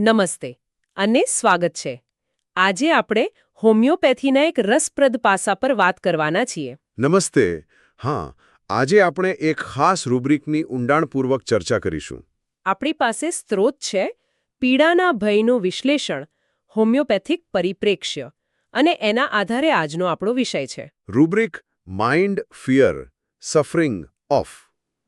નમસ્તે અને સ્વાગત છે. આજે આપણે હોમિયોપેથીના એક રસપ્રદ પાસા પર વાત કરવાના છીએ. નમસ્તે. હા આજે આપણે એક ખાસ રૂબ્રિકની ઊંડાણપૂર્વક ચર્ચા કરીશું. આપણી પાસે સ્ત્રોત છે પીડાના ભયનું વિશ્લેષણ હોમિયોપેથિક પરિપ્રેક્ષ્ય અને એના આધારે આજનો આપણો વિષય છે. Rubric mind fear suffering of.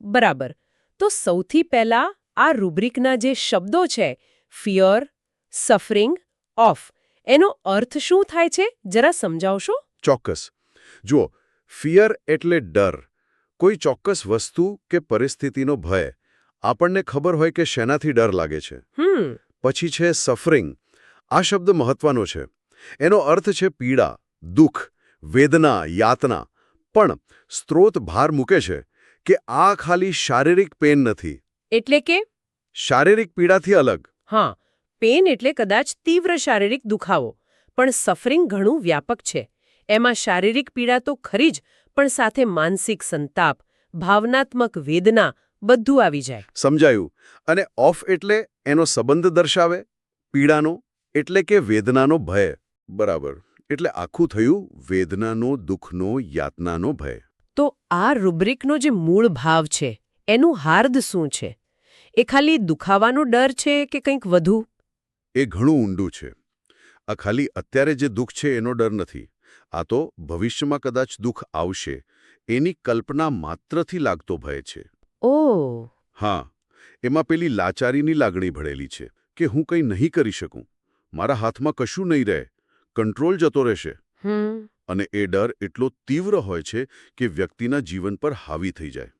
બરાબર. તો સૌથી પહેલા આ રૂબ્રિકના જે શબ્દો છે ફિયર સફરિંગ ઓફ એનો અર્થ શું થાય છે? જરા સમજાવશો? ચોક્કસ. જુઓ ફિયર એટલે ડર. કોઈ ચોક્કસ વસ્તુ કે પરિસ્થિતિનો ભય. આપણને ખબર હોય કે શેનાથી ડર લાગે છે. પછી છે સફરિંગ આ શબ્દ મહત્વનો છે. એનો અર્થ છે પીડા દુઃખ વેદના યાતના. પણ સ્ત્રોત ભાર મૂકે છે કે આ ખાલી શારીરિક પેન નથી. એટલે કે? શારીરિક પીડાથી અલગ. હા પેન એટલે કદાચ તીવ્ર શારીરિક દુખાવો પણ સફરિંગ ઘણું વ્યાપક છે. એમાં શારીરિક પીડા તો ખરી જ પણ સાથે માનસિક સંતાપ ભાવનાત્મક વેદના બધું આવી જાય. સમજાયું. અને ઓફ એટલે એનો સંબંધ દર્શાવે? પીડાનો? એટલે કે વેદનાનો ભય? બરાબર. એટલે આખું થયું વેદનાનો દુઃખનો યાતનાનો ભય. તો આ રૂબ્રિકનો જે મૂળ ભાવ છે એનું હાર્દ શું છે? એ ખાલી દુખાવાનો ડર છે કે કંઈક વધુ? એ ઘણું ઊંડું છે. આ ખાલી અત્યારે જે દુઃખ છે એનો ડર નથી. આ તો ભવિષ્યમાં કદાચ દુઃખ આવશે. એની કલ્પના માત્રથી લાગતો ભય છે. ઓ. હા એમાં પેલી લાચારીની લાગણી ભળેલી છે કે હું કંઈ નહીં કરી શકું. મારા હાથમાં કશું નહીં રહે. કંટ્રોલ જતો રહેશે. હમ. અને એ ડર એટલો તીવ્ર હોય છે કે વ્યક્તિના જીવન પર હાવી થઈ જાય.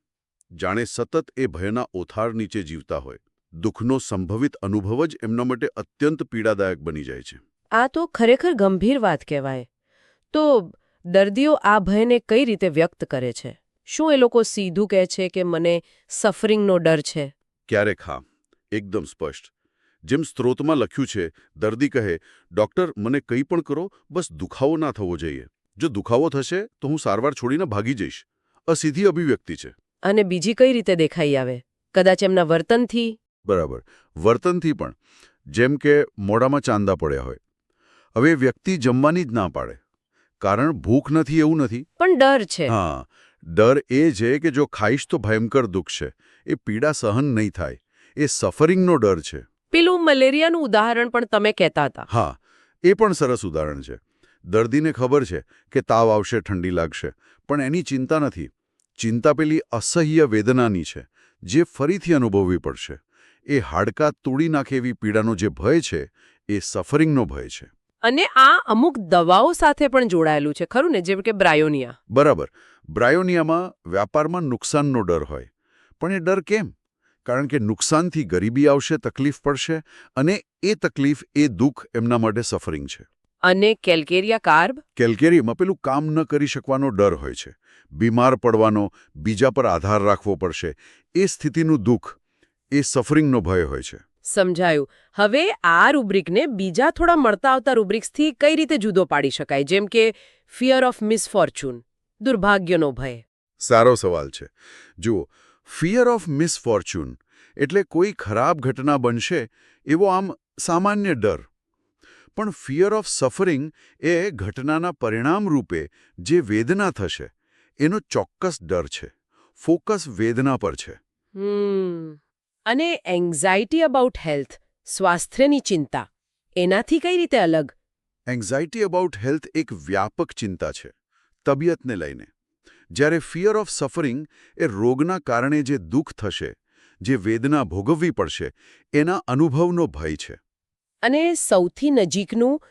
જાણે સતત એ ભયના ઓથાર નીચે જીવતા હોય. દુઃખનો સંભવિત અનુભવ જ એમના માટે અત્યંત પીડાદાયક બની જાય છે. આ તો ખરેખર ગંભીર વાત કહેવાય. તો દર્દીઓ આ ભયને કઈ રીતે વ્યક્ત કરે છે? શું એ લોકો સીધું કહે છે કે મને સફરિંગનો ડર છે? ક્યારેક હા. એકદમ સ્પષ્ટ. જેમ સ્ત્રોતમાં લખ્યું છે દર્દી કહે ડોક્ટર મને કંઈ પણ કરો બસ દુખાવો ના થવો જોઈએ. જો દુખાવો થશે તો હું સારવાર છોડીને ભાગી જઈશ. અસીધી અભિવ્યક્તિ છે. અને બીજી કઈ રીતે દેખાઈ આવે? કદાચ એમના વર્તનથી? બરાબર. વર્તનથી પણ. જેમ કે મોડામાં ચાંદા પડ્યા હોય. હવે વ્યક્તિ જમવાની જ ના પાડે. કારણ ભૂખ નથી એવું નથી. પણ ડર છે. હા. ડર એ છે કે જો ખાઈશ તો ભયંકર દુઃખ છે. એ પીડા સહન નહીં થાય. એ સફરિંગનો ડર છે. પેલું મલેરિયાનું ઉદાહરણ પણ તમે કહેતા હતા. હા. એ પણ સરસ ઉદાહરણ છે. દર્દીને ખબર છે કે તાવ આવશે ઠંડી લાગશે. પણ એની ચિંતા નથી. ચિંતા પેલી અસહ્ય વેદનાની છે જે ફરીથી અનુભવવી પડશે. એ હાડકાં તોડી નાખે એવી પીડાનો જે ભય છે એ સફરિંગનો ભય છે. અને આ અમુક દવાઓ સાથે પણ જોડાયેલું છે ખરું ને? જેમ કે બ્રાયોનિયા. બરાબર. બ્રાયોનિયામાં વ્યાપારમાં નુકસાનનો ડર હોય. પણ એ ડર કેમ? કારણ કે નુકસાનથી ગરીબી આવશે તકલીફ પડશે અને એ તકલીફ એ દુઃખ એમના માટે સફરિંગ છે. અને કેલ્કેરિયા કાર્બ? કેલ્કેરીમાં પેલું કામ ન કરી શકવાનો ડર હોય છે. બીમાર પડવાનો બીજા પર આધાર રાખવો પડશે. એ સ્થિતિનું દુઃખ એ સફરિંગનો ભય હોય છે. સમજાયું. હવે આ રૂબ્રિકને બીજા થોડા મળતા આવતા રૂબ્રિક્સથી કઈ રીતે જુદો પાડી શકાય? જેમ કે ફિયર ઓફ મિસફોર્ચ્યુન દુર્ભાગ્યનો ભય. સારો સવાલ છે. જુઓ ફિયર ઓફ મિસફોર્ચ્યુન એટલે કોઈ ખરાબ ઘટના બનશે એવો આમ સામાન્ય ડર. પણ ફિયર ઓફ સફરિંગ એ ઘટનાના પરિણામ રૂપે જે વેદના થશે એનો ચોક્કસ ડર છે ફોકસ વેદના પર છે. અને એન્ઝાઇટી અબાઉટ હેલ્થ સ્વાસ્થ્યની ચિંતા એનાથી કઈ રીતે અલગ? એન્ઝાઇટી અબાઉટ હેલ્થ એક વ્યાપક ચિંતા છે તબિયતને લઈને. જ્યારે ફિયર ઓફ સફરિંગ એ રોગના કારણે જે દુઃખ થશે જે વેદના ભોગવવી પડશે એના અનુભવનો ભય છે. અને સૌથી નજીકનું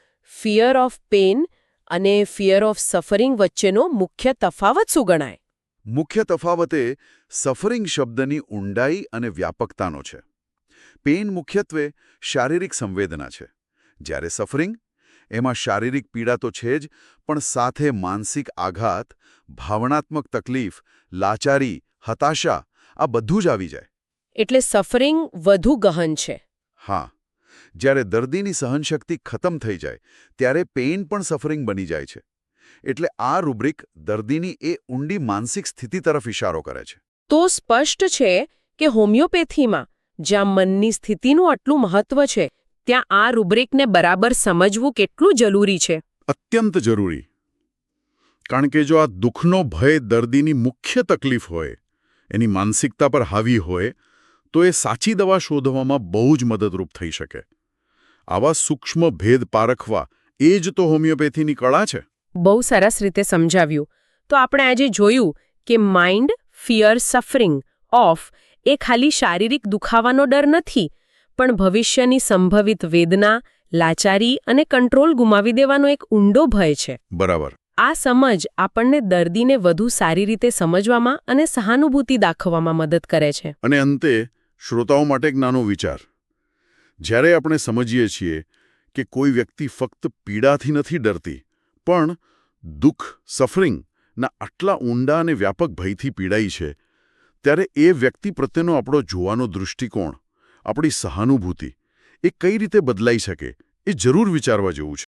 ફિયર ઓફ પેન અને ફિયર ઓફ સફરિંગ વચ્ચેનો મુખ્ય તફાવત શું ગણાય? મુખ્ય તફાવત એ સફરિંગ શબ્દની ઊંડાઈ અને વ્યાપકતાનો છે. પેઇન મુખ્યત્વે શારીરિક સંવેદના છે. જ્યારે સફરિંગ એમાં શારીરિક પીડા તો છે જ પણ સાથે માનસિક આઘાત ભાવનાત્મક તકલીફ લાચારી હતાશા આ બધું જ આવી જાય. એટલે સફરિંગ વધુ ગહન છે. હા. જ્યારે દર્દીની સહનશક્તિ ખતમ થઈ જાય ત્યારે પેઇન પણ સફરિંગ બની જાય છે. એટલે આ રૂબ્રિક દર્દીની એ ઊંડી માનસિક સ્થિતિ તરફ ઇશારો કરે છે. તો સ્પષ્ટ છે કે હોમિયોપેથીમાં જ્યાં મનની સ્થિતિનું આટલું મહત્વ છે ત્યાં આ રૂબ્રિકને બરાબર સમજવું કેટલું જરૂરી છે. અત્યંત જરૂરી. કારણ કે જો આ દુઃખનો ભય દર્દીની મુખ્ય તકલીફ હોય એની માનસિકતા પર હાવી હોય તો એ સાચી દવા શોધવામાં બહુ જ મદદરૂપ થઈ શકે. આવા સૂક્ષ્મ ભેદ પારખવા એ જ તો હોમિયોપેથીની કળા છે. બહુ સરસ રીતે સમજાવ્યું. તો આપણે આજે જોયું કે માઇન્ડ ફિયર સફરિંગ ઓફ એ ખાલી શારીરિક દુખાવાનો ડર નથી પણ ભવિષ્યની સંભવિત વેદના લાચારી અને કંટ્રોલ ગુમાવી દેવાનો એક ઊંડો ભય છે. બરાબર. આ સમજ આપણને દર્દીને વધુ સારી રીતે સમજવામાં અને સહાનુભૂતિ દાખવવામાં મદદ કરે છે. અને અંતે શ્રોતાઓ માટે એક નાનો વિચાર. જ્યારે આપણે સમજીએ છીએ કે કોઈ વ્યક્તિ ફક્ત પીડાથી નથી ડરતી, પણ દુઃખ સફરિંગના આટલા ઊંડા અને વ્યાપક ભયથી પીડાઈ છે, ત્યારે એ વ્યક્તિ પ્રત્યેનો આપણો જોવાનો દૃષ્ટિકોણ, આપણી સહાનુભૂતિ, એ કઈ રીતે બદલાઈ શકે, એ જરૂર વિચારવા જેવું છે.